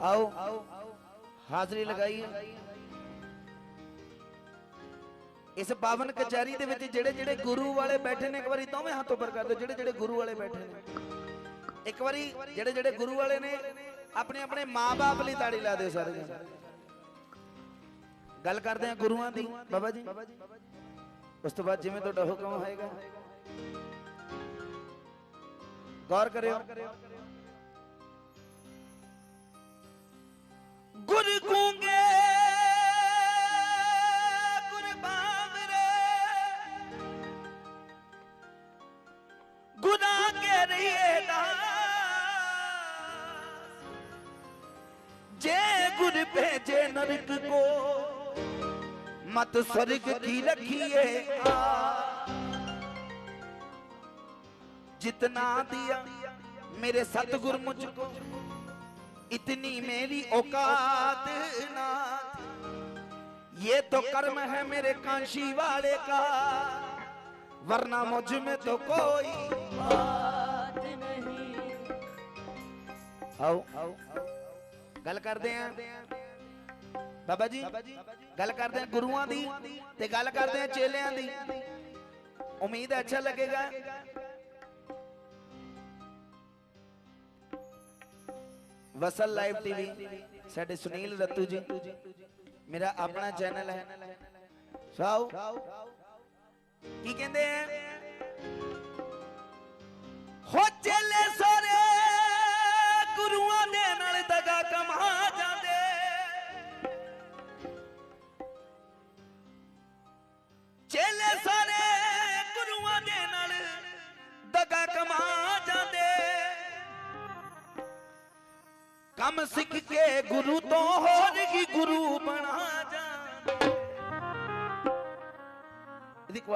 ਆਓ, ਹਾਜ਼ਰੀ ਲਗਾਈਏ ਇਸ ਪਾਵਨ ਕਚਹਿਰੀ ਦੇ ਵਿੱਚ ਜਿਹੜੇ ਜਿਹੜੇ ਗੁਰੂ ਵਾਲੇ ਬੈਠੇ ਨੇ, ਇੱਕ ਵਾਰੀ ਦੋਵੇਂ ਹੱਥ ਉੱਪਰ ਕਰ ਦਿਓ, ਜਿਹੜੇ ਜਿਹੜੇ ਗੁਰੂ ਵਾਲੇ ਬੈਠੇ ਨੇ। ਇੱਕ ਵਾਰੀ ਜਿਹੜੇ ਜਿਹੜੇ ਗੁਰੂ ਵਾਲੇ ਨੇ, ਆਪਣੇ ਆਪਣੇ ਮਾਪੇ ਲਈ ਤਾੜੀ ਲਾ ਦਿਓ ਸਾਰੇ ਗੱਲ ਕਰਦੇ ਆ ਗੁਰੂਆਂ ਦੀ। ਬਾਬਾ ਜੀ, ਉਸ ਤੋਂ ਬਾਅਦ ਜਿਵੇਂ ਤੁਹਾਡਾ ਹੁਕਮ ਹੋਏਗਾ। ਗੌਰ ਕਰਿਓ। ਗੁਰ ਜੇ ਗੁਰ ਭੇਜੇ ਨਰਕ ਮਤ ਸਵਰਗ ਕੀ ਰਖੀਏ? ਜਿਤਨਾ ਦਿਆ ਮੇਰੇ ਸਤਗੁਰ ਮੁਝ ਕੋ इतनी मेरी औकात ना तो ये तो कर्म है मेरे कांशी वाले का। वरना मुझमें तो कोई बात नहीं। आओ गल कर दे? बाबा जी गल करते हैं गुरुआं दी ते गल करते हैं चेलियाँ दी उम्मीद अच्छा, अच्छा लगेगा। ਵਸਲ ਲਾਈਵ ਟੀਵੀ ਸਾਡੇ ਸੁਨੀਲ ਰੱਤੂ ਜੀ। ਮੇਰਾ ਆਪਣਾ ਚੈਨਲ ਹੈ। ਸਾਓ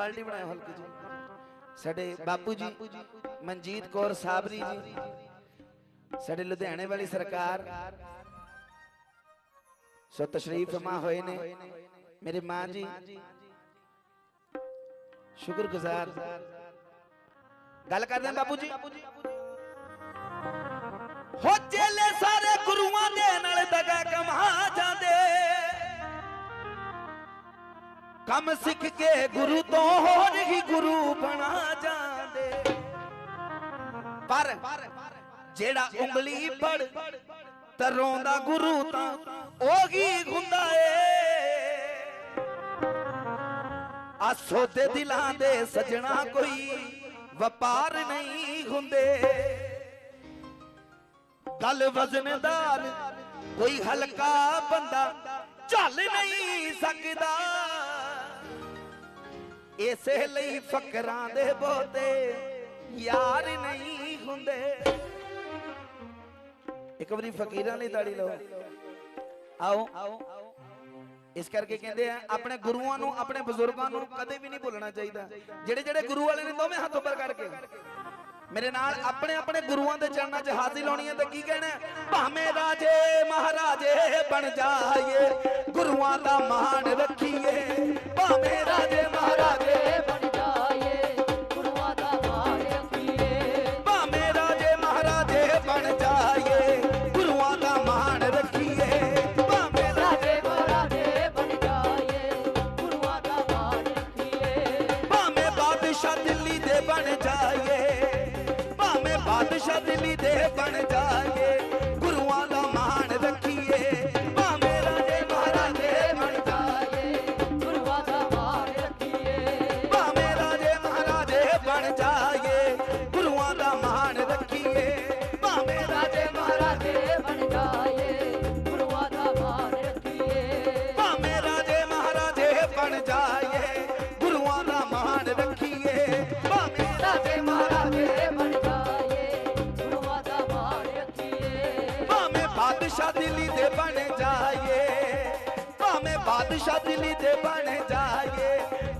ਇਹਦੀ ਕੁਆਲਿਟੀ ਬਣਾਇਆ ਹਲਕੀ ਜੀ ਸਾਡੇ ਬਾਪੂ ਜੀ, ਮਨਜੀਤ ਕੌਰ ਸਾਬਰੀ ਜੀ, ਸਾਡੇ ਲੁਧਿਆਣੇ ਵਾਲੀ ਸਰਕਾਰ। ਸੋ ਤਸ਼ਰੀਫ ਫਰਮਾ ਹੋਏ ਨੇ। ਮੇਰੇ ਮਾਂ ਜੀ, ਸ਼ੁਕਰਗੁਜ਼ਾਰ। ਗੱਲ ਕਰਦੇ ਹਾਂ ਬਾਪੂ ਜੀ। ਹੋ ਚੇਲੇ ਸਾਰੇ ਗੁਰੂਆਂ ਦੇ ਨਾਲ ਦਗਾ ਕਮਾ ਜਾਂਦੇ। ਕੰਮ ਸਿੱਖ ਕੇ ਗੁਰੂ ਤੋਂ ਹੋਰ ਹੀ ਗੁਰੂ ਬਣਾ ਜਾਂਦੇ। ਪਰ ਜਿਹੜਾ ਉਂਗਲੀ ਪੜ ਤੇ ਰੋਂਦਾ ਗੁਰੂ ਤਾਂ ਉਹ ਹੁੰਦਾ ਏ। ਆ ਸੋਦੇ ਦਿਲਾਂ ਦੇ ਸਜਣਾ ਕੋਈ ਵਪਾਰ ਨਹੀਂ ਹੁੰਦੇ। ਗੱਲ ਵਜ਼ਨਦਾਰ ਕੋਈ ਹਲਕਾ ਬੰਦਾ ਝੱਲ ਨਹੀਂ ਸਕਦਾ। ਇਸੇ ਲਈ ਫਕਰਾਂ ਦੇ ਬਹੁਤੇ ਯਾਰ ਨਹੀਂ ਹੁੰਦੇ। ਇੱਕ ਵਾਰੀ ਫਕੀਰਾਂ ਲਈ ਤਾੜੀ ਲਾਓ। ਆਓ। ਇਸ ਕਰਕੇ ਕਹਿੰਦੇ ਆ, ਆਪਣੇ ਗੁਰੂਆਂ ਨੂੰ, ਆਪਣੇ ਬਜ਼ੁਰਗਾਂ ਨੂੰ ਕਦੇ ਵੀ ਨਹੀਂ ਭੁੱਲਣਾ ਚਾਹੀਦਾ। ਜਿਹੜੇ ਜਿਹੜੇ ਗੁਰੂ ਵਾਲੇ ਨੇ ਦੋਵੇਂ ਹੱਥ ਉੱਪਰ ਕਰਕੇ। ਮੇਰੇ ਨਾਲ ਆਪਣੇ ਆਪਣੇ ਗੁਰੂਆਂ ਦੇ ਚਰਨਾਂ 'ਚ ਹਾਜ਼ਰੀ ਲਾਉਣੀ ਹੈ ਤੇ ਕੀ ਕਹਿਣਾ ਭਾਵੇਂ ਰਾਜੇ ਮਹਾਰਾਜੇ ਬਣ ਜਾਈਏ। ਗੁਰੂਆਂ ਦਾ ਮਾਣ ਰੱਖੀਏ। ਭਾਵੇਂ ਰਾਜੇ ਮਹਾਰਾਜੇ ਦਿੱਲੀ ਦੇ ਬਣ ਜਾਈਏ।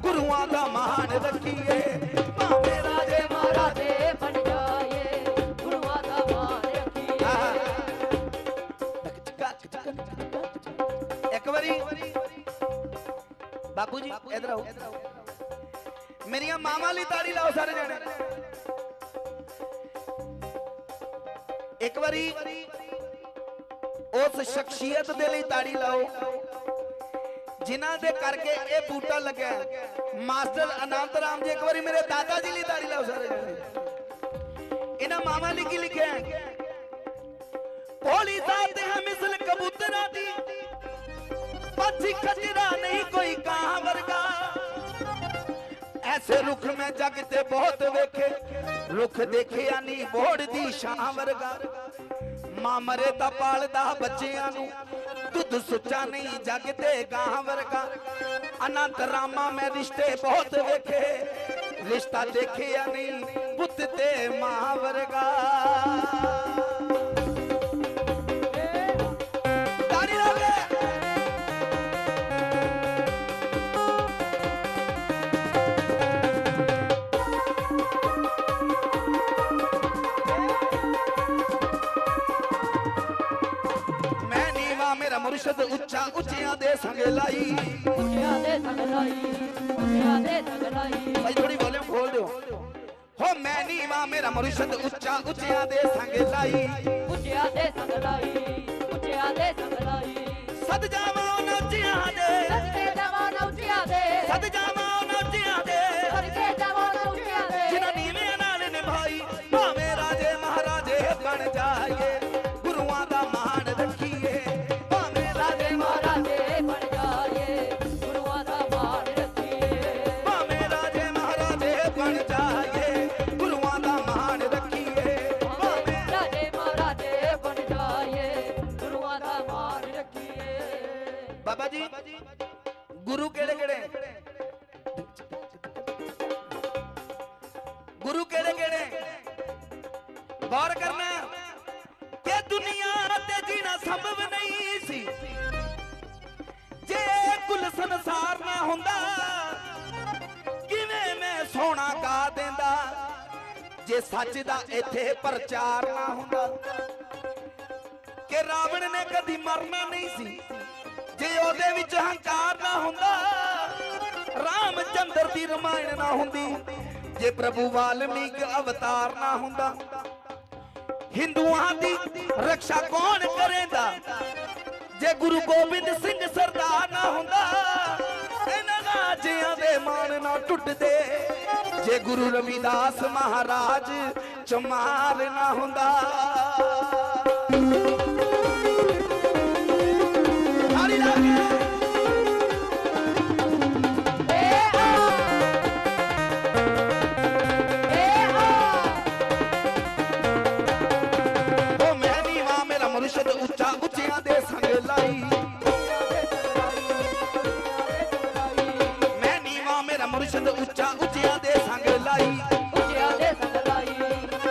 ਗੁਰੂਆਂ ਦਾ ਮਾਣ ਰੱਖੀਏ। ਭਾਵੇਂ ਰਾਜੇ ਮਹਾਰਾਜੇ ਬਣ ਜਾਏ ਗੁਰੂਆਂ ਦਾ ਮਾਣ ਰੱਖੀਏ। ਇੱਕ ਵਾਰੀ। ਬਾਪੂ ਜੀ ਇਧਰ ਆਓ। ਮੇਰੀਆਂ ਮਾਵਾਂ ਲਈ ਤਾੜੀ ਲਾਓ ਸਾਰੇ ਜਣੇ। ਇੱਕ ਵਾਰੀ ਉਸ ਸ਼ਖਸੀਅਤ ਦੇ ਲਈ ਤਾੜੀ ਲਾਓ। ਜਿਨ੍ਹਾਂ ਦੇ ਕਰਕੇ ਇਹ ਬੂਟਾ ਲੱਗਿਆ ਮਾਸਟਰ ਅਨੰਤ ਰਾਮ ਜੀ, ਇੱਕ ਵਾਰੀ ਮੇਰੇ ਦਾਦਾ ਜੀ ਲਈ ਤਾੜੀ ਲਾਓ ਸਾਰੇ ਇਹਨਾਂ ਮਾਮਾ ਲਈ ਕੀ ਲਿਖਿਆ ਹੈ? ਭੋਲੀ ਜ਼ਾਤ ਹੈ ਮਿਸਲ ਕਬੂਤਰਾਂ ਦੀ ਪੰਛੀ ਖਜਰਾ ਨਹੀਂ ਕੋਈ ਕਾਂ ਵਰਗਾ। ਐਸੇ ਰੁੱਖ ਮੈਂ ਜੱਗ ਤੇ ਬਹੁਤ ਵੇਖੇ, ਰੁੱਖ ਦੇਖਿਆ ਨਹੀਂ ਬੋੜ ਦੀ ਛਾਂ ਵਰਗਾ। ਮਾਂ ਮਰੇ ਤਾਂ ਪਾਲਦਾ ਬੱਚਿਆਂ ਨੂੰ ਦੁੱਧ ਸੁੱਚਾ ਨਹੀਂ ਜੱਗ ਤੇ ਗਾਂ ਵਰਗਾ ਅਨੰਤ ਰਾਮਾ ਮੈਂ ਰਿਸ਼ਤੇ ਬਹੁਤ ਵੇਖੇ ਰਿਸ਼ਤਾ ਦੇਖਿਆ ਨਹੀਂ ਪੁੱਤ ਤੇ ਮਾਂ ਵਰਗਾ ਮੁਰਸ਼ਦ ਉੱਚਾ ਉੱਚਿਆਂ ਦੇ ਸੰਗ ਲਾਈ। ਉੱਚਿਆਂ ਦੇ ਸੰਗ ਲਾਈ ਉੱਚਿਆਂ ਦੇ ਸੰਗ ਲਾਈ। ਭਾਈ ਥੋੜੀ ਵੋਲਿਊਮ ਖੋਲ ਦਿਓ। ਹੋ ਮੈਂ ਨੀਵਾ ਮੇਰਾ ਮੁਰਸ਼ਦ ਉੱਚਾ ਉੱਚਿਆਂ ਦੇ ਸੰਗ ਲਾਈ। ਉੱਚਿਆਂ ਦੇ ਸੰਗ ਲਾਈ ਉੱਚਿਆਂ ਦੇ ਸੰਗ ਲਾਈ। ਸਦ ਜਾਵਾਂ ਉਹਨਾਂ ਉੱਚਿਆਂ ਦੇ। ਸਦਕੇ ਜਵਾਨ ਉੱਚਿਆਂ ਦੇ। ਸਦ ਜਾਵਾਂ ਉਹਨਾਂ ਉੱਚਿਆਂ ਦੇ। ਸਦਕੇ ਜਵਾਨ ਉੱਚਿਆਂ ਦੇ। ਜਿਨ੍ਹਾਂ ਨੀਵੇਂ ਨਾਲ ਨਿਭਾਈ ਭਾਵੇਂ ਰਾਜੇ ਮਹਾਰਾਜੇ ਬਣ ਜਾਈਏ। ਕਦੀ ਨਹੀਂ ਸੀ। ਜੇ ਉਹਦੇ ਵਿੱਚ ਹੰਕਾਰ ਨਾ ਹੁੰਦਾ, ਰਾਮਚੰਦਰ ਦੀ ਰਮਾਇਣ ਨਾ ਹੁੰਦੀ। ਜੇ ਪ੍ਰਭੂ ਵਾਲਮੀਕ ਅਵਤਾਰ ਨਾ ਹੁੰਦਾ, ਹਿੰਦੂਆਂ ਦੀ ਰੱਖਿਆ ਕੌਣ ਕਰੇਂਦਾ? ਜੇ ਗੁਰੂ ਗੋਬਿੰਦ ਸਿੰਘ ਸਰਦਾਰ ਨਾ ਹੁੰਦਾ, ਇਹਨਾਂ ਰਾਜਿਆਂ ਦੇ ਮਾਣ ਨਾ ਟੁੱਟਦੇ। ਜੇ ਗੁਰੂ ਰਵਿਦਾਸ ਮਹਾਰਾਜ ਚਮਾਰ ਨਾ ਹੁੰਦਾ। ਮੁਰਸ਼ਦ ਉੱਚਾ ਉੱਚਿਆਂ ਦੇ ਸੰਗ ਲਾਈ। ਉੱਚਿਆਂ ਦੇ ਸੰਗ ਲਾਈ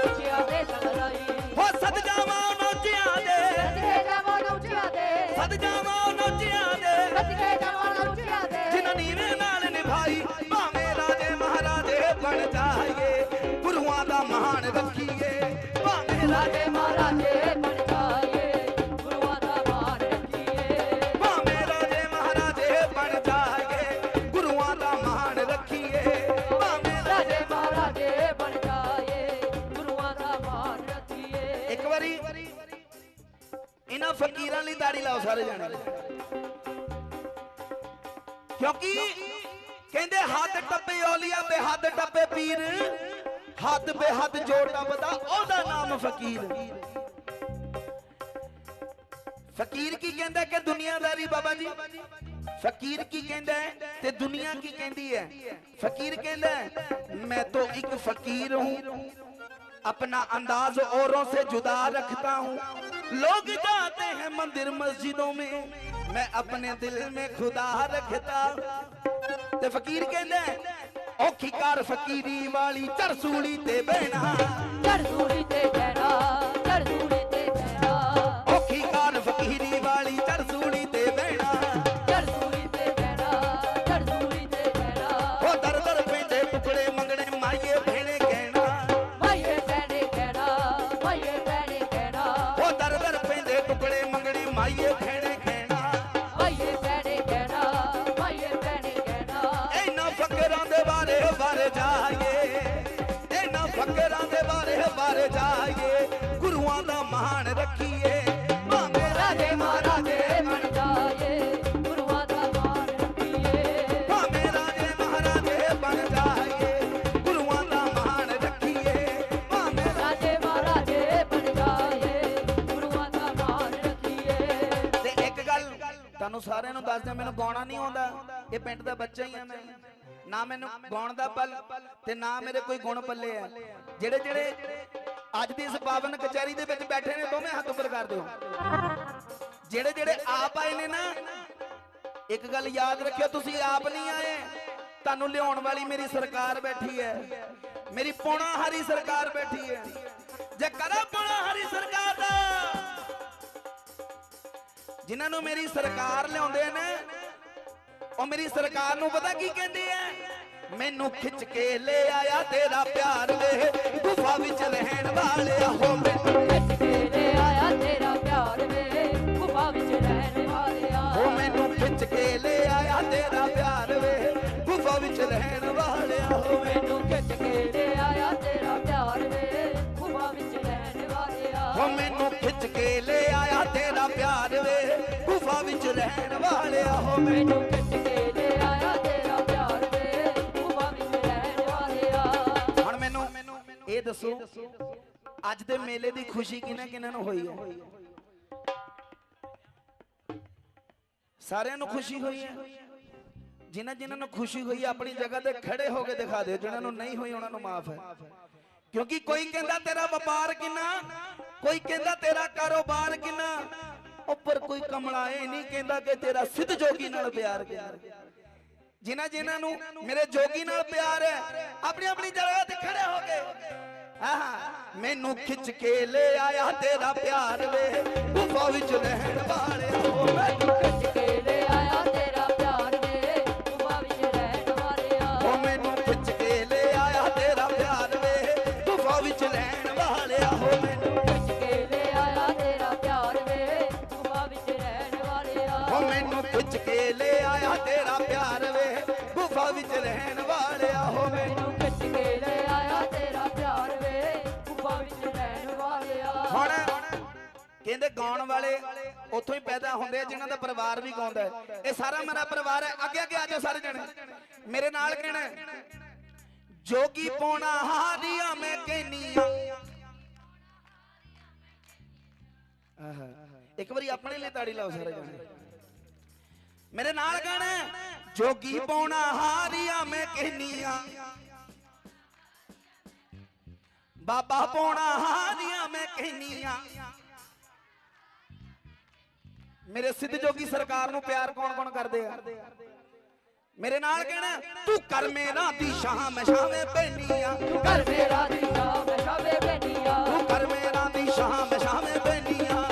ਉੱਚਿਆਂ ਦੇ ਸੰਗ ਲਾਈ। ਹੋ ਸਦ ਜਾਵਾਂ ਨੋਚਿਆਂ ਦੇ। ਸਦਕੇ ਜਵਾਨ ਉੱਚਿਆਂ ਦੇ। ਸਦ ਜਾਵਾਂ ਨੋਚਿਆਂ ਦੇ। ਸਦਕੇ ਜਵਾਨ ਉੱਚਿਆਂ ਦੇ। ਜਿਨ੍ਹਾਂ ਨੀਵੇਂ ਨਾਲ ਨਿਭਾਈ ਭਾਵੇਂ ਰਾਜੇ ਮਹਾਰਾਜੇ ਬਣ ਜਾਈਏ। ਗੁਰੂਆਂ ਦਾ ਮਾਣ ਰੱਖੀਏ ਭਾਵੇਂ ਰਾਜੇ ਮਹਾਰਾਜੇ ਫਕੀਰਾਂ ਲਈ ਤਾੜੀ ਲਾਓ ਸਾਰੇ ਜਾਣੇ ਕਿਉਂਕਿ ਕਹਿੰਦੇ ਹੱਦ ਟੱਪੇ ਔਲੀਆ ਬੇਹੱਦ ਟੱਪੇ ਪੀਰ ਹੱਦ ਬੇਹੱਦ ਜੋੜ ਟੱਪਦਾ ਉਹਦਾ ਨਾਮ ਫਕੀਰ ਫਕੀਰ ਕੀ ਕਹਿੰਦਾ ਕਿ ਦੁਨੀਆਦਾਰੀ ਬਾਬਾ ਜੀ ਫਕੀਰ ਕੀ ਕਹਿੰਦਾ ਹੈ ਤੇ ਦੁਨੀਆ ਕੀ ਕਹਿੰਦੀ ਹੈ ਫਕੀਰ ਕਹਿੰਦਾ ਹੈ, ਮੈਂ ਤਾਂ ਇੱਕ ਫਕੀਰ ਹੂੰ अपना अंदाज औरों से जुदा रखता हूँ लोग जाते मैं मंदिर मस्जिदों में मैं अपने दिल में खुदा रखता ते फकीर कहते औखी कार फकीरी वाली चरसूली ते बहना चरसूली ते बहना ਤੁਹਾਨੂੰ ਸਾਰਿਆਂ ਨੂੰ ਦੱਸ ਦਿਆਂ ਮੈਨੂੰ ਗਾਉਣਾ ਨਹੀਂ ਆਉਂਦਾ। ਇਹ ਪਿੰਡ ਦਾ ਬੱਚਾ ਹੀ ਆ ਮੈਂ। ਨਾ ਮੈਨੂੰ ਗਾਉਣ ਦਾ ਪਲ ਤੇ ਨਾ ਮੇਰੇ ਕੋਈ ਗੁਣ ਪੱਲੇ ਆ। ਜਿਹੜੇ ਜਿਹੜੇ ਅੱਜ ਦੀ ਇਸ ਪਾਵਨ ਕਚਹਿਰੀ ਦੇ ਵਿੱਚ ਬੈਠੇ ਨੇ, ਦੋਵੇਂ ਹੱਥ ਉੱਪਰ ਕਰ ਦਿਓ। ਜਿਹੜੇ ਜਿਹੜੇ ਆਪ ਆਏ ਨੇ ਨਾ, ਇੱਕ ਗੱਲ ਯਾਦ ਰੱਖਿਓ, ਤੁਸੀਂ ਆਪ ਨਹੀਂ ਆਏ। ਤੁਹਾਨੂੰ ਲਿਆਉਣ ਵਾਲੀ ਮੇਰੀ ਸਰਕਾਰ ਬੈਠੀ ਹੈ। ਮੇਰੀ ਪੋਣਾ ਹਰੀ ਸਰਕਾਰ ਬੈਠੀ ਹੈ। ਜੇ ਕਰਾਂ ਪੋਣਾ ਹਰੀ ਸਰਕਾਰ ਜਿਨ੍ਹਾਂ ਨੂੰ ਮੇਰੀ ਸਰਕਾਰ ਲਿਆਉਂਦੇ ਨੇ ਉਹ ਮੇਰੀ ਸਰਕਾਰ ਨੂੰ ਪਤਾ ਕੀ ਕਹਿੰਦੇ ਐ ਮੈਨੂੰ ਖਿੱਚ ਕੇ ਲੈ ਆਇਆ ਤੇਰਾ ਪਿਆਰ ਵੇ ਗੁਫਾ ਵਿੱਚ ਰਹਿਣ ਵਾਲਿਆ ਹੋ ਮੈਨੂੰ ਖਿੱਚ ਕੇ ਲੈ ਆਇਆ ਤੇਰਾ ਪਿਆਰ ਵੇ ਗੁਫਾ ਵਿੱਚ ਰਹਿਣ ਵਾਲਿਆ। ਹੋ ਮੈਨੂੰ ਖਿੱਚ ਕੇ ਲੈ ਆਇਆ ਤੇਰਾ ਪਿਆਰ ਰਹਿਣ ਵਾਲਿਆ ਹੋ ਮੈਨੂੰ ਖਿੱਚ ਕੇ ਲੈ ਆਇਆ ਤੇਰਾ ਪਿਆਰ ਵੇ। ਗੁਫਾ ਵਿੱਚ ਰਹਿਣ ਵਾਲਿਆ। ਹੁਣ ਮੈਨੂੰ ਇਹ ਦੱਸੋ ਅੱਜ ਦੇ ਮੇਲੇ ਦੀ ਖੁਸ਼ੀ ਕਿਹਨਾਂ ਕਿਹਨਾਂ ਨੂੰ ਹੋਈ ਹੈ? ਸਾਰਿਆਂ ਨੂੰ ਖੁਸ਼ੀ ਹੋਈ ਹੈ। ਜਿਨ੍ਹਾਂ ਜਿਨ੍ਹਾਂ ਨੂੰ ਖੁਸ਼ੀ ਹੋਈ ਹੈ, ਆਪਣੀ ਜਗ੍ਹਾ ਤੇ ਖੜੇ ਹੋ ਕੇ ਦਿਖਾ ਦਿਓ। ਜਿਨ੍ਹਾਂ ਨੂੰ ਨਹੀਂ ਹੋਈ ਉਹਨਾਂ ਨੂੰ ਮਾਫ ਹੈ। ਕਿਉਂਕਿ ਕੋਈ ਕਹਿੰਦਾ ਤੇਰਾ ਵਪਾਰ ਕਿੰਨਾ? ਕੋਈ ਕਹਿੰਦਾ ਤੇਰਾ ਕਾਰੋਬਾਰ ਕਿੰਨਾ? ਉੱਪਰ ਕੋਈ ਕਮਲਾ ਇਹ ਨਹੀਂ ਕਹਿੰਦਾ ਕਿ ਤੇਰਾ ਸਿੱਧ ਜੋਗੀ ਨਾਲ ਪਿਆਰ ਕਿੰਨਾ ਜਿਨ੍ਹਾਂ ਜਿਨ੍ਹਾਂ ਨੂੰ ਮੇਰੇ ਜੋਗੀ ਨਾਲ ਪਿਆਰ ਹੈ, ਆਪਣੀ ਆਪਣੀ ਜਗ੍ਹਾ ਤੇ ਖੜੇ ਹੋ ਕੇ। ਆਹਾ, ਮੈਨੂੰ ਖਿੱਚ ਕੇ ਲੈ ਆਇਆ ਤੇਰਾ ਪਿਆਰ ਵੇ। ਗੁਫਾ ਵਿੱਚ ਰਹਿਣ ਵਾਲੇ ਮੈਨੂੰ ਖਿੱਚ ਕਹਿੰਦੇ ਗਾਉਣ ਵਾਲੇ ਉੱਥੋਂ ਹੀ ਪੈਦਾ ਹੁੰਦੇ ਆ, ਜਿਨ੍ਹਾਂ ਦਾ ਪਰਿਵਾਰ ਵੀ ਗਾਉਂਦਾ ਹੈ। ਇਹ ਸਾਰਾ ਮੇਰਾ ਪਰਿਵਾਰ ਹੈ। ਅੱਗੇ ਅੱਗੇ ਆ ਜਾਓ ਸਾਰੇ ਜਣੇ। ਮੇਰੇ ਨਾਲ ਕਹਿਣਾ ਜੋਗੀ ਪੋਣਾ ਹਾਰੀਆਂ ਮੈਂ ਕਹਿਨੀਆਂ। ਆਹਾ। ਇੱਕ ਵਾਰੀ ਆਪਣੇ ਲਈ ਤਾੜੀ ਲਾਓ ਸਾਰੇ ਜਣੇ। ਮੇਰੇ ਨਾਲ ਕਹਿਣਾ ਜੋਗੀ ਪੋਣਾ ਹਾਰੀਆਂ ਮੈਂ ਕਹਿਨੀਆਂ। ਬਾਬਾ ਪੋਣਾ ਹਾਰੀਆਂ ਮੈਂ ਕਹਿਨੀਆਂ। ਮੇਰੇ ਸਿੱਧ ਜੋਗੀ ਸਰਕਾਰ ਨੂੰ ਪਿਆਰ ਕੌਣ ਕੌਣ ਕਰਦੇ ਆ? ਮੇਰੇ ਨਾਲ ਕਹਿਣਾ ਤੂੰ ਕਰ ਮੇਰਾ ਦੀ ਸ਼ਾਮ ਸ਼ਾਮੇ ਪੈਨੀਆਂ ਕਰ ਮੇਰਾ ਦੀ ਸ਼ਾਮ ਸ਼ਾਮੇ ਬੈਠੀਆ ਤੂੰ ਕਰ ਮੇਰਾ ਦੀ ਸ਼ਾਮ ਸ਼ਾਮੇ ਪੈਨੀਆਂ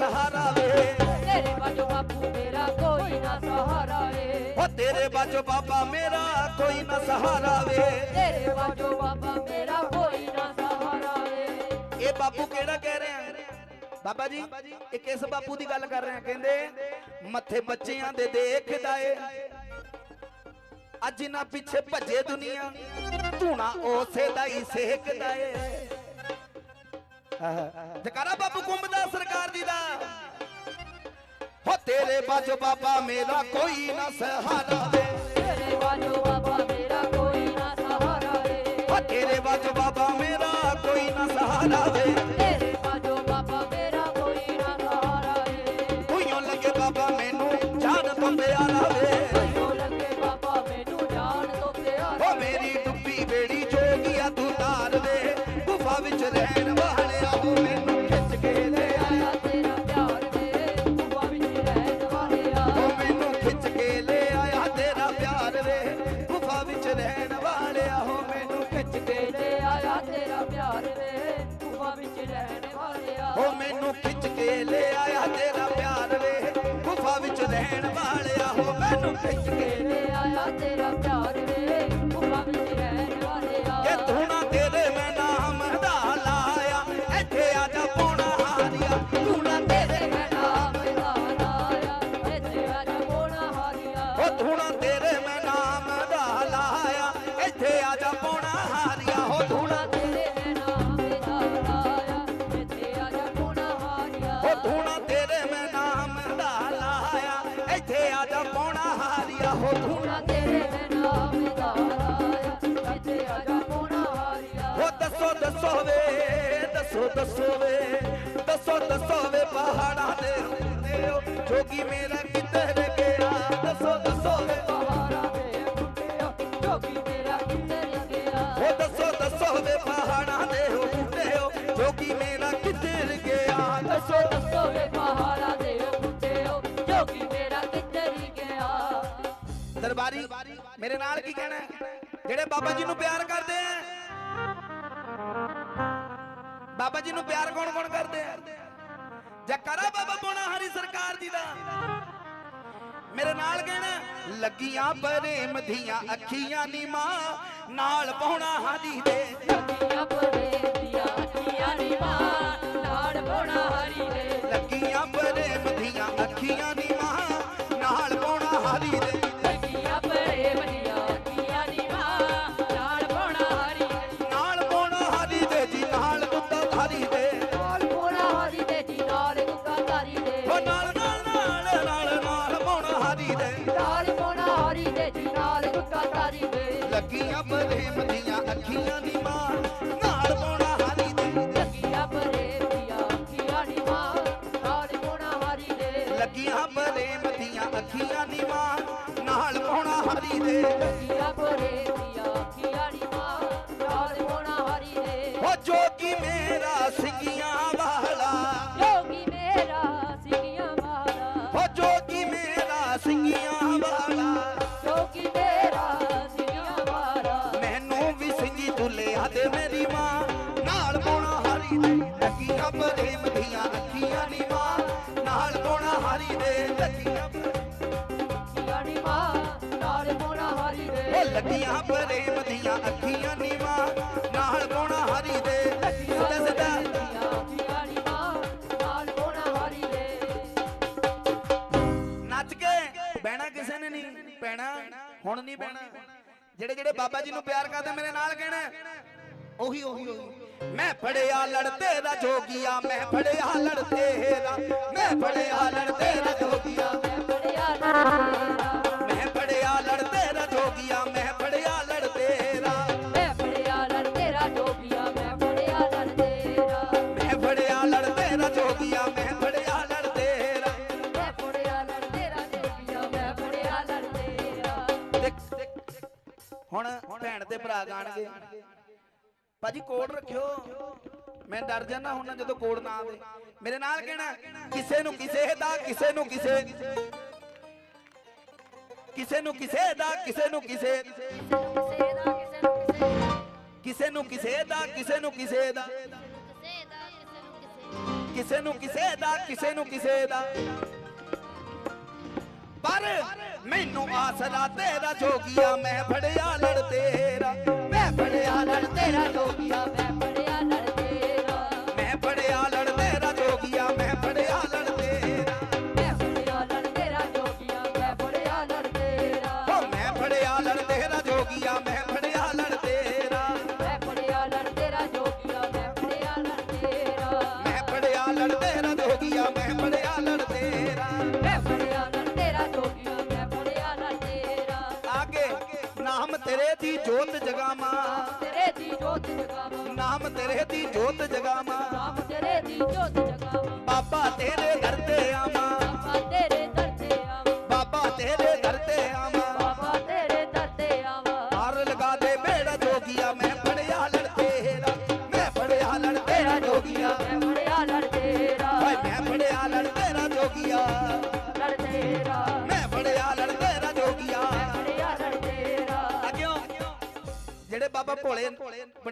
ਸਹਾਰਾ ਵੇ। ਤੇਰੇ ਬਾਜੋ ਬਾਪੂ ਮੇਰਾ ਕੋਈ ਨਾ ਸਹਾਰਾ ਏ ਹੋ ਤੇਰੇ ਬਾਝੋ ਬਾਬਾ ਮੇਰਾ ਕੋਈ ਨਾ ਸਹਾਰਾ ਵੇ। ਤੇਰੇ ਬਾਜੋ ਬਾਬਾ ਮੇਰਾ ਕੋਈ ਨਾ ਸਹਾਰਾ ਏ ਇਹ ਬਾਪੂ ਕਿਹੜਾ ਕਹਿ ਰਹੇ? ਬਾਬਾ ਜੀ ਇਹ ਕਿਸ ਬਾਪੂ ਦੀ ਗੱਲ ਕਰ ਰਹੇ? ਆ ਕਹਿੰਦੇ ਮੱਥੇ ਬੱਚਿਆਂ ਦੇ ਦੇਖਦਾ ਏ। ਅੱਜ ਨਾ ਪਿੱਛੇ ਭੱਜੇ ਦੁਨੀਆ ਧੂਣਾ ਉਸੇ ਦਾ ਹੀ ਸੇਕਦਾ ਏ। ਜਕਾਰਾ ਬਾਪੂ ਕੁੰਭਦਾ ਸਰਕਾਰ ਜੀ ਦਾ। ਹੋ ਤੇਰੇ ਬਾਜੋ ਬਾਬਾ ਮੇਰਾ ਕੋਈ ਨਾ ਸਹਾਰਾ ਵੇ ਵਿੱਚ ਰਹਿਣ ਵਾਲਿਆ ਹੋ ਮੈਨੂੰ ਖਿੱਚ ਕੇ ਲੈ ਆਇਆ ਤੇਰਾ ਦੱਸੋ ਦੱਸੋ ਵੇ, ਦੱਸੋ ਦੱਸੋ ਵੇ ਪਹਾੜਾਂ ਦੇ ਉੱਤੇ ਓ ਜੋਗੀ ਮੇਰਾ ਕਿੱਧਰ ਗਿਆ? ਦੱਸੋ ਦੱਸੋ ਵੇ ਪਹਾੜਾਂ ਦੇ ਬੁੱਟਿਓ ਜੋਗੀ ਮੇਰਾ ਕਿੱਧਰ ਗਿਆ? ਹੋ ਦੱਸੋ ਦੱਸੋ ਵੇ ਪਹਾੜਾਂ ਦੇ ਉੱਤੇ ਓ ਜੋਗੀ ਮੇਰਾ ਕਿੱਧਰ ਗਿਆ? ਦੱਸੋ ਦੱਸੋ ਵੇ ਪਹਾੜਾਂ ਦਰਬਾਰੀ ਮੇਰੇ ਨਾਲ ਕੀ ਕਹਿਣਾ? ਜਿਹੜੇ ਬਾਬਾ ਜੀ ਨੂੰ ਪਿਆਰ ਕਰਦੇ ਆ। ਬਾਬਾ ਜੀ ਨੂੰ ਪਿਆਰ ਕੌਣ ਕੌਣ ਕਰਦੇ ਆ? ਜਕਰਾ ਬਾਬਾ ਬੋਣਾ ਹਰੀ ਸਰਕਾਰ ਜੀ ਦਾ? ਮੇਰੇ ਨਾਲ ਕਹਿਣਾ ਲੱਗੀਆਂ ਪ੍ਰੇਮ ਦੀਆਂ ਅੱਖੀਆਂ ਨੀ ਮਾਂ ਨਾਲ ਪਾਉਣਾ ਹਾਦੀ ਦੇ। ਲੱਗੀਆਂ ਪਰੇ ਦੀਆਂ ਅੱਖੀਆਂ ਨੀ ਮਾਂ ਨਾੜ ਬੋਣਾ ਹਰੀ ਦੇ। ਲੱਗੀਆਂ ਪ੍ਰੇਮ ਦੀਆਂ ਅੱਖੀਆਂ ਨੀ ਲੱਗੀਆਂ ਪ੍ਰੇਮ ਦੀਆਂ ਅੱਖੀਆਂ ਦੀ ਮਾਂ। ਨਾਲ ਪਾਉਣਾ ਹਾਦੀ ਦੇ। ਲੱਗੀਆਂ ਪਰੇ ਦੀਆਂ ਅੱਖੀਆਂ ਨੀ ਮਾਂ। ਨਾਲ ਬੋਣਾ ਹਰੀ ਦੇ। ਲੱਗੀਆਂ ਪ੍ਰੇਮ ਦੀਆਂ ਅੱਖੀਆਂ ਦੀ ਮਾਂ। ਨਾਲ ਪਾਉਣਾ ਹਾਦੀ ਦੇ। ਲੱਗੀਆਂ ਪਰੇ ਦੀਆਂ ਅੱਖੀਆਂ ਨੀ ਮਾਂ। ਨਾਲ ਬੋਣਾ ਹਰੀ ਦੇ। ਹੋ ਜੋਗੀ ਮੇਰਾ ਸਿੰਘੀਆਂ ਵਾਲਾ। ਪ੍ਰੇਮ ਦੀਆਂ ਅੱਖੀਆਂ ਦੀ ਮਾਂ ਨਾਲ ਪਾਉਣਾ ਹਾਰੀ ਦੇ ਲੱਗੀਆਂ ਅੱਖੀਆਂ ਨੀ ਮਾਂ ਨਾਲ ਬੋਣਾ ਹਰੀ ਦੇ ਲੱਗੀਆਂ ਪ੍ਰੇਮ ਦੀਆਂ ਅੱਖੀਆਂ ਨੀ ਮਾਂ ਨਾਲ ਪਾਉਣਾ ਹਾਰੀ ਦੇ ਮਾਂ ਨਾਲ ਬੋਣਾ ਹਰੀ ਦੇ। ਨੱਚ ਕੇ ਬਹਿਣਾ ਕਿਸੇ ਨੇ ਨਹੀਂ ਪੈਣਾ ਹੁਣ ਨਹੀਂ ਬਹਿਣਾ। ਜਿਹੜੇ ਜਿਹੜੇ ਬਾਬਾ ਜੀ ਨੂੰ ਪਿਆਰ ਕਰਦੇ ਮੇਰੇ ਨਾਲ ਕਹਿਣਾ। ਉਹੀ ਉਹੀ ਉਹੀ ਮੈਂ ਫੜਿਆ ਲੜਤੇ ਦਾ ਜੋਗੀਆ ਮੈਂ ਫੜਿਆ ਲੜਤੇ ਦਾ ਮੈਂ ਫੜਿਆ ਲੜਤੇ ਦਾ ਜੋਗੀਆ ਮੈਂ ਫੜਿਆ ਲੜਤੇ ਦਾ ਜੋਗੀਆ ਮੈਂ ਫੜਿਆ ਲੜਤੇ ਦਾ ਮੈਂ ਫੜਿਆ ਲੜਤੇ ਦਾ ਜੋਗੀਆ ਮੈਂ ਫੜਿਆ ਲੜਤੇ ਦਾ ਮੈਂ ਬੜਿਆ ਲੜਤੇਰਾ ਜੋਗੀਆ ਮੈਂ ਬੜਿਆ ਲੜਤੇਰਾ ਦੇਖ ਹੁਣ ਭੈਣ ਤੇ ਭਰਾ ਗਾਣਗੇ ਭਾਜੀ ਕੋਡ ਰੱਖਿਓ। ਮੈਂ ਡਰ ਜਾਂਦਾ ਹੁਣ ਜਦੋਂ ਕੋਡ ਨਾ ਆਵੇ। ਮੇਰੇ ਨਾਲ ਕਹਿਣਾ ਕਿਸੇ ਨੂੰ ਕਿਸੇ ਦਾ ਕਿਸੇ ਨੂੰ ਕਿਸੇ। ਕਿਸੇ ਨੂੰ ਕਿਸੇ ਦਾ ਕਿਸੇ ਨੂੰ ਕਿਸੇ। ਕਿਸੇ ਨੂੰ ਕਿਸੇ ਦਾ ਕਿਸੇ ਨੂੰ ਕਿਸੇ ਦਾ। ਕਿਸੇ ਨੂੰ ਕਿਸੇ ਦਾ ਕਿਸੇ ਨੂੰ ਕਿਸੇ ਦਾ। ਪਰ ਮੈਨੂੰ ਆਸਰਾ ਤੇਰਾ ਜੋਗੀਆ ਮੈਂ ਫੜਿਆ ਲੜ ਤੇਰਾ। ਮੈਂ ਫੜਿਆ ਲੜ ਤੇਰਾ ਜੋਗੀਆ। ਮੈਂ ਬੜਿਆ ਲੜਤੇਰਾ ਮੈਂ ਫੜਿਆ ਲੜ ਤੇਰਾ ਜੋਗੀਆ, ਮੈਂ ਫੜਿਆ ਲੜ ਤੇਰਾ। ਮੈਂ ਬੜਿਆ ਲੜਤੇਰਾ ਜੋਗੀਆ, ਮੈਂ ਬੜਿਆ ਲੜਤੇਰਾ ਓ ਮੈਂ ਫੜਿਆ ਲੜ ਤੇਰਾ ਜੋਗੀਆ, ਮੈਂ ਫੜਿਆ ਲੜ ਤੇਰਾ। ਮੈਂ ਬੜਿਆ ਲੜਤੇਰਾ ਜੋਗੀਆ ਮੈਂ ਬੜਿਆ ਲੜਤੇਰਾ ਮੈਂ ਫੜਿਆ ਲੜ ਤੇਰਾ ਜੋਗੀਆ, ਮੈਂ ਨਾਮ ਤੇਰੇ ਦੀ ਜੋਤ ਜਗਾਵਾਂ। ਨਾਮ ਤੇਰੇ ਦੀ ਜੋਤ ਜਗਾਵਾਂ। ਬਾਬਾ ਤੇਰੇ ਦਰ ਤੇ ਆਵਾਂ।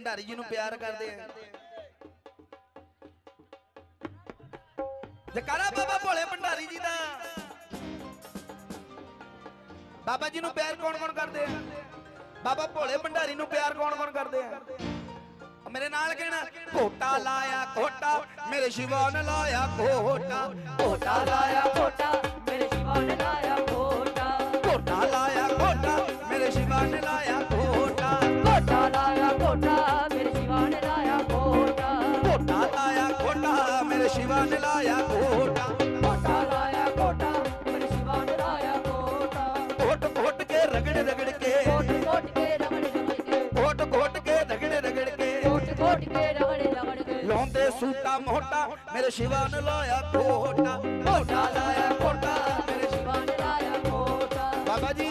ਭੰਡਾਰੀ ਜੀ ਨੂੰ ਪਿਆਰ ਕਰਦੇ ਆ। ਜਕਾਰਾ ਬਾਬਾ ਭੋਲੇ ਭੰਡਾਰੀ ਜੀ ਦਾ। ਬਾਬਾ ਜੀ ਨੂੰ ਪਿਆਰ ਕੌਣ ਕੌਣ ਕਰਦੇ ਆ? ਬਾਬਾ ਭੋਲੇ ਭੰਡਾਰੀ ਨੂੰ ਪਿਆਰ ਕੌਣ ਕੌਣ ਕਰਦੇ ਆ? ਮੇਰੇ ਨਾਲ ਕਹਿਣਾ ਕੋਟਾ ਲਾਇਆ ਕੋਟਾ ਮੇਰੇ ਸ਼ਿਵਾ ਨੇ ਲਾਇਆ ਕੋਟਾ ਕੋਟਾ ਲਾਇਆ ਕੋਟਾ ਮੇਰੇ ਸ਼ਿਵਾ ਨੇ ਲਾਇਆ ਕੋਟਾ ਕੋਟਾ ਲਾਇਆ ਕੋਟਾ ਮੇਰੇ ਸ਼ਿਵਾ ਨੇ ਲਾਇਆ ਕੇ ਸੂਟਾ ਮੋਟਾ, ਮੇਰੇ ਸ਼ਿਵਾ ਨੇ ਲਾਇਆ ਕੋਟਾ ਕੋਟਾ ਲਾਇਆ ਕੋਟਾ, ਮੇਰੇ ਸ਼ਿਵਾ ਨੇ ਲਾਇਆ ਕੋਟਾ। ਬਾਬਾ ਜੀ,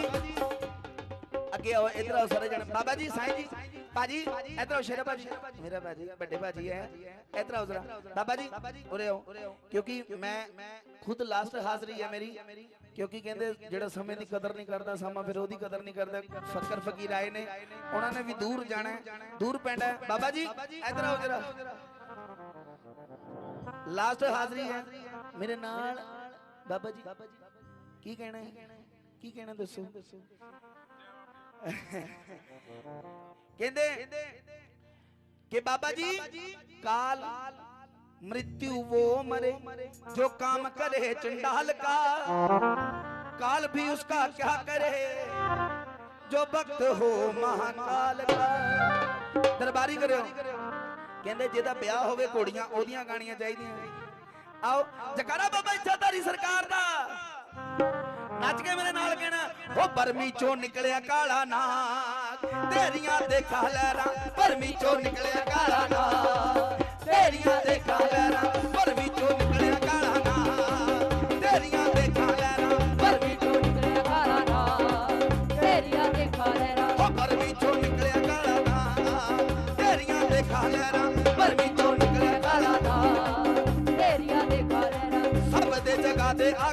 ਅੱਗੇ ਆਓ, ਇਧਰ ਆਓ ਸਾਰੇ ਜਣੇ। ਬਾਬਾ ਜੀ, ਸਾਈਂ ਜੀ ਬਾਜੀ ਇਧਰ ਆਓ ਸ਼ੇਰਾ ਬਾਜੀ ਮੇਰਾ ਬਾਜੀ ਵੱਡੇ ਬਾਜੀ ਹੈ। ਇਧਰ ਆਓ ਜ਼ਰਾ। ਬਾਬਾ ਜੀ, ਉਰੇ ਆਓ। ਕਿਉਂਕਿ ਮੈਂ ਖੁਦ ਲਾਸਟ ਹਾਜ਼ਰੀ ਹੈ ਮੇਰੀ। ਕਿਉਂਕਿ ਕਹਿੰਦੇ ਜਿਹੜਾ ਸਮੇਂ ਦੀ ਕਦਰ ਨਹੀਂ ਕਰਦਾ ਸਮਾਂ, ਫਿਰ ਉਹਦੀ ਕਦਰ ਨਹੀਂ ਕਰਦਾ। ਫਕਰ ਫਕੀਰ ਆਏ ਨੇ। ਉਹਨਾਂ ਨੇ ਵੀ ਦੂਰ ਜਾਣਾ ਦੂਰ ਪੈਂਦਾ ਹੈ। ਬਾਬਾ ਜੀ, ਇਧਰ ਆਓ ਜਰਾ। ਲਾਸਟ ਹਾਜ਼ਰੀ ਹੈ ਮੇਰੇ ਨਾਲ ਬਾਬਾ ਜੀ ਕੀ ਕਹਿਣਾ ਹੈ ਕੀ ਕਹਿਣਾ ਦੱਸੋ ਕਹਿੰਦੇ ਕਿ ਬਾਬਾ ਜੀ ਕਾਲ मृत्यु वो मरे जो काम करे चंडाल का काल भी उसका क्या करे जो भक्त हो महाकाल का ਦਰਬਾਰੀ ਕਰਿਓ ਕਹਿੰਦੇ ਜਿਹਦਾ ਵਿਆਹ ਹੋਵੇ ਘੋੜੀਆਂ, ਉਹਦੀਆਂ ਗਾਣੀਆਂ ਚਾਹੀਦੀਆਂ। ਆਓ, ਜਕਾਰਾ ਬਾਬਾ ਇੱਛਾਧਾਰੀ ਸਰਕਾਰ ਦਾ। ਨੱਚ ਕੇ ਮੇਰੇ ਨਾਲ ਕਹਿਣਾ ਉਹ ਬਰਮੀ ਚੋਂ ਨਿਕਲਿਆ ਕਾਲਾ ਨਾਗ, ਤੇਰੀਆਂ ਦੇਖਾ ਲਹਿਰਾਂ, ਬਰਮੀ ਚੋਂ ਨਿਕਲਿਆ ਕਾਲਾ ਨਾਗ, ਤੇਰੀਆਂ ਦੇਖਾ ਲਹਿਰਾਂ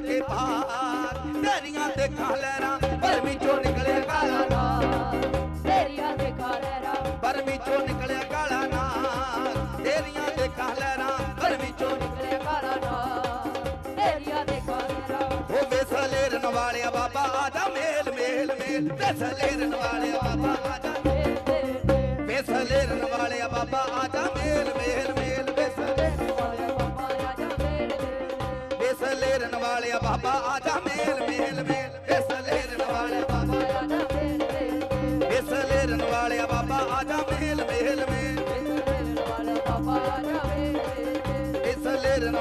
ਕੇ ਪਾਰ ਤੇਰੀਆਂ ਦੇਖਾ ਲਹਿਰਾਂ ਬਰਮੀ ਚੋਂ ਨਿਕਲਿਆ ਕਾਲਾ ਨਾਗ ਤੇਰੀਆਂ ਦੇਖਾ ਲੈਰਾ ਬਰਮੀ ਚੋਂ ਨਿਕਲਿਆ ਕਾਲਾ ਤੇਰੀਆਂ ਬਰਮੀ ਚੋਂ ਨਿਕਲਿਆ ਨਾ ਤੇਰੀਆਂ ਵੇਸਲੇਰਨ ਵਾਲਿਆ ਬਾਬਾ ਆਜਾ ਮੇਲ ਮੇਲ ਮੇਲ। ਵੇਸਲੇਰਨ ਵਾਲਿਆ ਬਾਬਾ ਆਜਾ ਦੇ ਦੇ ਦੇ ਵੇਸਲੇਰਨ ਵਾਲਿਆ ਬਾਬਾ ਆਜਾ ਮੇਲ ਮੇਲ ਮੇਲ। ਵੇਸਲੇਰਨ ਵਾਲਿਆ ਬਾਬਾ ਰਾਜਾ ਮੇਰੇ ਦੇ ਵੇਸਲੇਰਨ ਵਾਲਿਆ ਬਾਬਾ ਆਜਾ ਮੇਲ ਮੇਲ ਮੇਲ। ਵਾਲਿਆ ਬਾਬਾ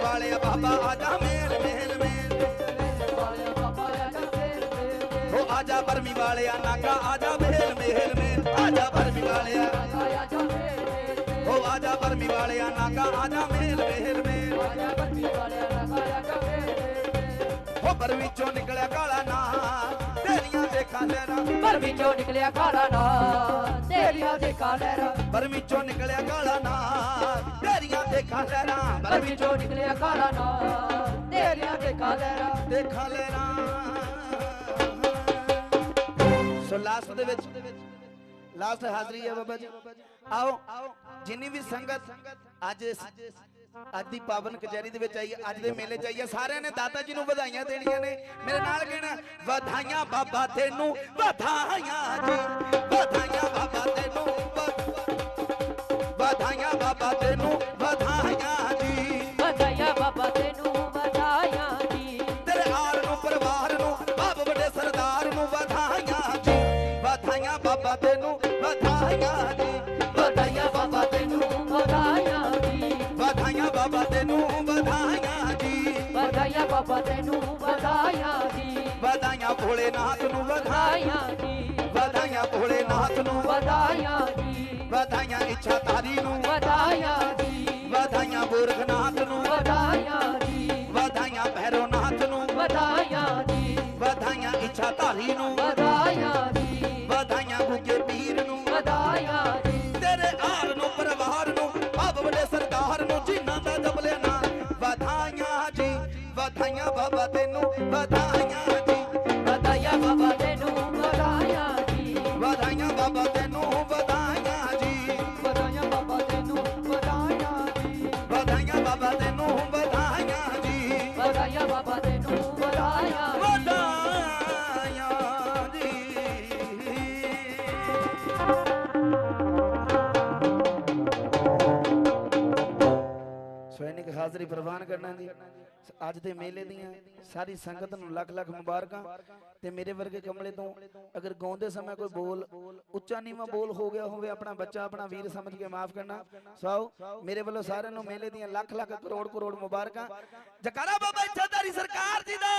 ਵਾਲਿਆ ਬਾਬਾ ਆਜਾ ਮੇਲ ਮੇਲ ਮੇਲ। ਵਾਲਿਆ ਬਾਬਾ ਰਾਜਾ ਬਰਮੀ ਵਾਲਿਆ ਨਾਗਾ ਆਜਾ ਮੇਲ ਮੇਲ ਮੇਲ। ਆਜਾ ਬਰਮੀ ਵਾਲਿਆ। ਰਾਜਾ ਮੇਰੇ ਦੇ ਬਰਮੀ ਵਾਲਿਆ ਨਾਗਾ ਆਜਾ ਮੇਲ ਮੇਲ ਲੈਣਾ ਪਰ ਵਿੱਚੋਂ ਨਿਕਲਿਆ ਕਾਲਾ ਨਾ। ਤੇਰੀਆਂ ਦੇਖਾ ਲੈਰਾ ਬਰਮੀ ਚੋਂ ਨਿਕਲਿਆ ਕਾਲਾ ਨਾ। ਤੇਰੀਆਂ ਦੇਖਾਂ ਲੈਣਾ ਪਰ ਬਰਮੀ ਵਿੱਚੋਂ ਨਿਕਲਿਆ ਕਾਲਾ ਨਾ। ਤੇਰੀਆਂ ਦੇਖਾ ਲੈਰਾ ਦੇਖਾਂ ਲੈਣਾ ਸੋ ਲਾਸਟ ਦੇ ਵਿੱਚ ਲਾਸਟ ਹਾਜ਼ਰੀ ਹੈ ਬਾਬਾ ਜੀ। ਆਓ ਜਿੰਨੀ ਵੀ ਸੰਗਤ ਅੱਜ ਅੱਜ ਦੀ ਪਾਵਨ ਕਚਹਿਰੀ ਦੇ ਵਿੱਚ ਆਈ ਅੱਜ ਦੇ ਮੇਲੇ ਚ ਆਈ ਹੈ ਸਾਰਿਆਂ ਨੇ ਦਾਤਾ ਜੀ ਨੂੰ ਵਧਾਈਆਂ ਦੇਣੀਆਂ ਨੇ। ਮੇਰੇ ਨਾਲ ਕਹਿਣਾ ਵਧਾਈਆਂ ਬਾਬਾ ਤੈਨੂੰ ਵਧਾਈਆਂ ਜੀ ਵਧਾਈਆਂ ਬਾਬਾ ਤੈਨੂੰ ਵਧਾਈਆਂ ਬਾਬਾ ਤੈਨੂੰ ਵਧਾਈਆਂ ਜੀ। ਵਧਾਈਆਂ ਬਾਬਾ ਤੈਨੂੰ ਵਧਾਈਆਂ ਜੀ। ਤੇਰੇ ਆਲ ਨੂੰ ਪਰਿਵਾਰ ਨੂੰ ਬਾਬ ਵੱਡੇ ਸਰਦਾਰ ਨੂੰ ਵਧਾਈਆਂ ਜੀ। ਵਧਾਈਆਂ ਬਾਬਾ ਤੈਨੂੰ ਵਧਾਈਆਂ ਭੋਲੇਨਾਥ ਨੂੰ ਵਧਾਈਆਂ ਵਧਾਈਆਂ ਜੀ। ਵਧਾਈਆਂ ਭੋਲੇਨਾਥ ਨੂੰ ਵਧਾਈਆਂ ਜੀ। ਵਧਾਈਆਂ ਇੱਛਾ ਤਾਰੀ ਨੂੰ ਵਧਾਈਆਂ ਜੀ। ਵਧਾਈਆਂ ਬੁਰਖਨਾਥ ਨੂੰ ਵਧਾਈਆਂ ਜੀ। ਵਧਾਈਆਂ ਭੈਰੋਨਾਥ ਨੂੰ ਵਧਾਈਆਂ ਜੀ। ਵਧਾਈਆਂ ਇੱਛਾ ਧਾਰੀ ਨੂੰ ਵਧਾਈਆਂ ਜੀ। ਵਧਾਈਆਂ ਗੁੱਗੇ ਪੀਰ ਨੂੰ ਵਧਾਈਆਂ ਜੀ। ਤੇਰੇ ਆਲ ਨੂੰ ਪਰਿਵਾਰ ਨੂੰ ਬਾਬ ਵੱਡੇ ਸਰਦਾਰ ਨੂੰ ਜਿਨ੍ਹਾਂ ਦਾ ਜਬਲੇ ਨਾ। ਵਧਾਈਆਂ ਜੀ ਵਧਾਈਆਂ ਬਾਬਾ ਤੈਨੂੰ ਹਾਜ਼ਰੀ ਪ੍ਰਵਾਨ ਕਰਨਾ ਜੀ ਅੱਜ ਦੇ ਮੇਲੇ ਦੀਆਂ ਸਾਰੀ ਸੰਗਤ ਨੂੰ ਲੱਖ ਲੱਖ ਮੁਬਾਰਕਾਂ। ਤੇ ਮੇਰੇ ਵਰਗੇ ਕਮਲੇ ਤੋਂ ਅਗਰ ਗਾਉਂਦੇ ਸਮੇਂ ਕੋਈ ਬੋਲ ਉੱਚਾ ਨੀਵਾਂ ਬੋਲ ਹੋ ਗਿਆ ਹੋਵੇ, ਆਪਣਾ ਬੱਚਾ, ਆਪਣਾ ਵੀਰ ਸਮਝ ਕੇ ਮਾਫ ਕਰਨਾ। ਸੋ ਮੇਰੇ ਵੱਲੋਂ ਸਾਰਿਆਂ ਨੂੰ ਮੇਲੇ ਦੀਆਂ ਲੱਖ ਲੱਖ ਕਰੋੜ ਕਰੋੜ ਮੁਬਾਰਕਾਂ। ਜਕਾਰਾ ਬਾਬਾ ਇੱਛਾਧਾਰੀ ਸਰਕਾਰ ਜੀ ਦਾ।